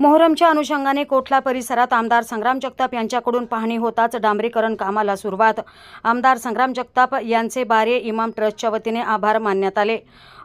मोहरमच्या अनुषंगाने कोठला परिसरात आमदार संग्राम जगताप यांच्याकडून पाहणी होताच डांबरीकरण कामाला सुरुवात. आमदार संग्राम जगताप यांचे बारे इमाम ट्रस्टच्या वतीने आभार मानण्यात आले.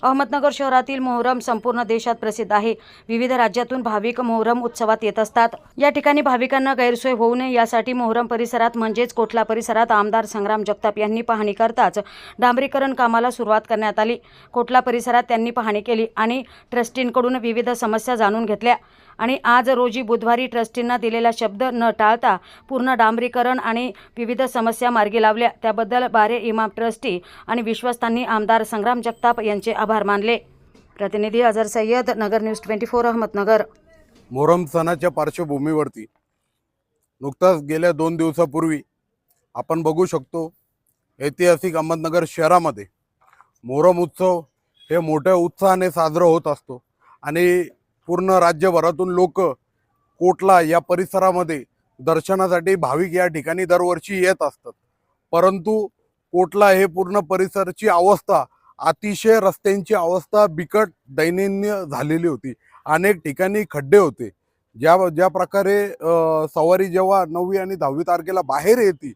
अहमदनगर शहरातील मोहरम संपूर्ण देशात प्रसिद्ध आहे. विविध राज्यातून भाविक मोहरम उत्सवात येत असतात. या ठिकाणी भाविकांना गैरसोय होऊ नये यासाठी मोहरम परिसरात म्हणजेच कोठला परिसरात आमदार संग्राम जगताप यांनी पाहणी करताच डांबरीकरण कामाला सुरुवात करण्यात आली. कोठला परिसरात त्यांनी पाहणी केली आणि ट्रस्टींकडून विविध समस्या जाणून घेतल्या. आणि आज रोजी बुधवारी ट्रस्टींना दिलेला शब्द न टाळता पूर्ण डांबरीकरण आणि विविध समस्या मार्गी लावल्या. त्याबद्दल बारे इमाम ट्रस्टी आणि विश्वस्तांनी आमदार संग्राम जगताप यांचे आभार मानले. प्रतिनिधी Azhar Sayyad Nagar news twenty four Ahmednagar. Muharram सणाच्या पार्श्वभूमीवरती नुकताच गेल्या दोन दिवसापूर्वी आपण बघू शकतो ऐतिहासिक अहमदनगर शहरामध्ये मोहरम उत्सव हे मोठ्या उत्साहाने साजरा होत असतो. आणि पूर्ण राज्यभरातून लोक कोटला या परिसरामध्ये दर्शनासाठी भाविक या ठिकाणी दरवर्षी येत असतात. परंतु कोटला हे पूर्ण परिसरची अवस्था अतिशय रस्त्यांची अवस्था बिकट दैनंदिन झालेली होती. अनेक ठिकाणी खड्डे होते. ज्या ज्या प्रकारे सवारी जेव्हा नववी आणि दहावी तारखेला बाहेर येते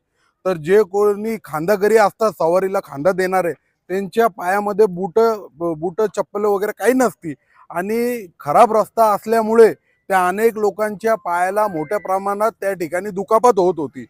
तर जे कोणी खांदाकरी असतात सवारीला खांदा देणारे त्यांच्या पायामध्ये बूट बूट चप्पल वगैरे काही नसती. आणि खराब रस्ता असल्यामुळे त्या अनेक लोकांच्या पायाला मोठ्या प्रमाणात त्या ठिकाणी दुखापत होत होती.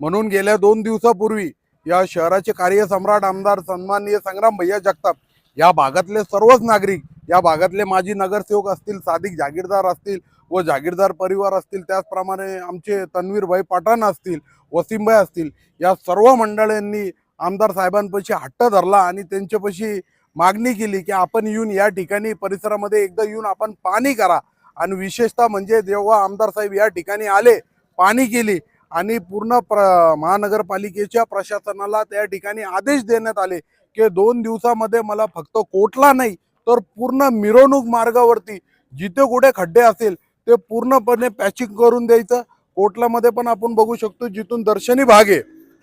म्हणून गेल्या दोन दिवसापूर्वी या शहराचे कार्यसम्राट आमदार सन्माननीय संग्राम भैया जगताप या भागातले सर्वच नागरिक या भागातले माजी नगरसेवक असतील साधिक जागीरदार असतील व जागीरदार परिवार असतील त्याचप्रमाणे आमचे तन्वीरभाई पठाण असतील वसीमभाई असतील या सर्व मंडळांनी आमदार साहेबांपाशी हट्ट धरला आणि त्यांच्यापाशी मागणी केली की आपण येऊन या ठिकाणी परिसरामध्ये एकदा येऊन आपण पाणी करा. आणि विशेषतः म्हणजे जेव्हा आमदार साहेब या ठिकाणी आले पाणी केली आणि पूर्ण प्र महानगरपालिकेच्या प्रशासनाला त्या ठिकाणी आदेश देण्यात आले की दोन दिवसामध्ये मला फक्त कोटला नाही तर पूर्ण मिरवणूक मार्गावरती जिथे कुठे खड्डे असेल ते पूर्णपणे पॅचिंग करून द्यायचं. कोटलामध्ये पण आपण बघू शकतो जिथून दर्शनी भाग आहे.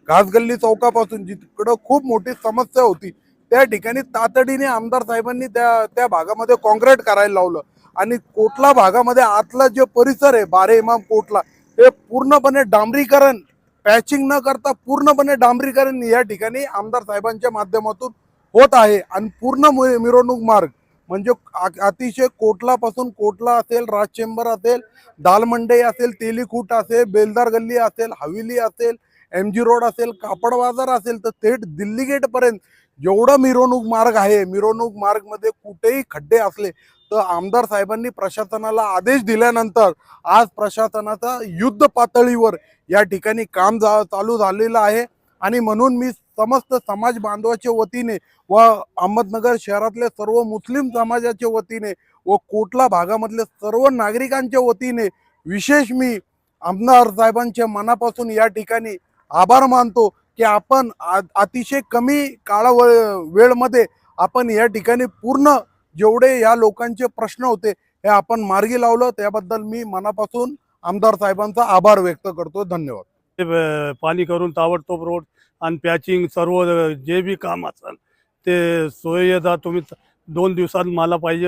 घासगल्ली चौकापासून जिकडं खूप मोठी समस्या होती त्या ठिकाणी तातडीने आमदार साहेबांनी त्या त्या भागामध्ये कॉन्क्रीट करायला लावलं. आणि कोटला भागामध्ये आतला जे परिसर आहे बारे इमाम कोटला हे पूर्णपणे डांबरीकरण पॅचिंग न करता पूर्णपणे डांबरीकरण या ठिकाणी आमदार साहेबांच्या माध्यमातून होत आहे. आणि पूर्ण मिरवणूक मार्ग म्हणजे अतिशय कोटलापासून कोटला असेल राज चेंबर असेल दालमंडई असेल तेलीकूट असेल बेलदार गल्ली असेल हवेली असेल एम जी रोड असेल कापड बाजार असेल तर थेट दिल्ली गेट पर्यंत जेवढा मिरवणूक मार्ग आहे मिरवणूक मार्गमध्ये कुठेही खड्डे असले तर आमदार साहेबांनी प्रशासनाला आदेश दिल्यानंतर आज प्रशासनाचा युद्ध पातळीवर या ठिकाणी काम जा चालू झालेलं आहे. आणि म्हणून मी समस्त समाज बांधवाच्या वतीने व अहमदनगर शहरातले सर्व मुस्लिम समाजाच्या वतीने व कोटला भागामधल्या सर्व नागरिकांच्या वतीने विशेष मी आमदार साहेबांच्या मनापासून या ठिकाणी आभार मानतो. की आपण आ- अतिशय कमी काळा वेळमध्ये आपण या ठिकाणी पूर्ण जेवढे या लोकांचे प्रश्न होते हे आपण मार्गी लावलं. त्याबद्दल मी मनापासून आमदार साहेबांचा आभार व्यक्त करतो. धन्यवाद. ते पाणी करून ताबडतोब रोड आणि पॅचिंग सर्व जे बी काम असेल ते सोयदा तुम्ही दोन दिवसात मला पाहिजे.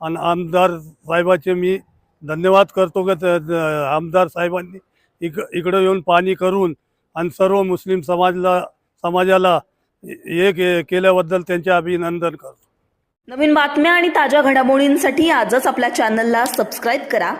आणि आमदार साहेबाचे मी धन्यवाद करतो. की आमदार साहेबांनी इक इकडं येऊन पाणी करून आणि सर्व मुस्लिम समाजला समाजाला हे केल्याबद्दल त्यांचे अभिनंदन करतो. नवीन बातम्या आणि ताज्या घडामोडींसाठी आजच आपल्या चॅनलला सबस्क्राईब करा.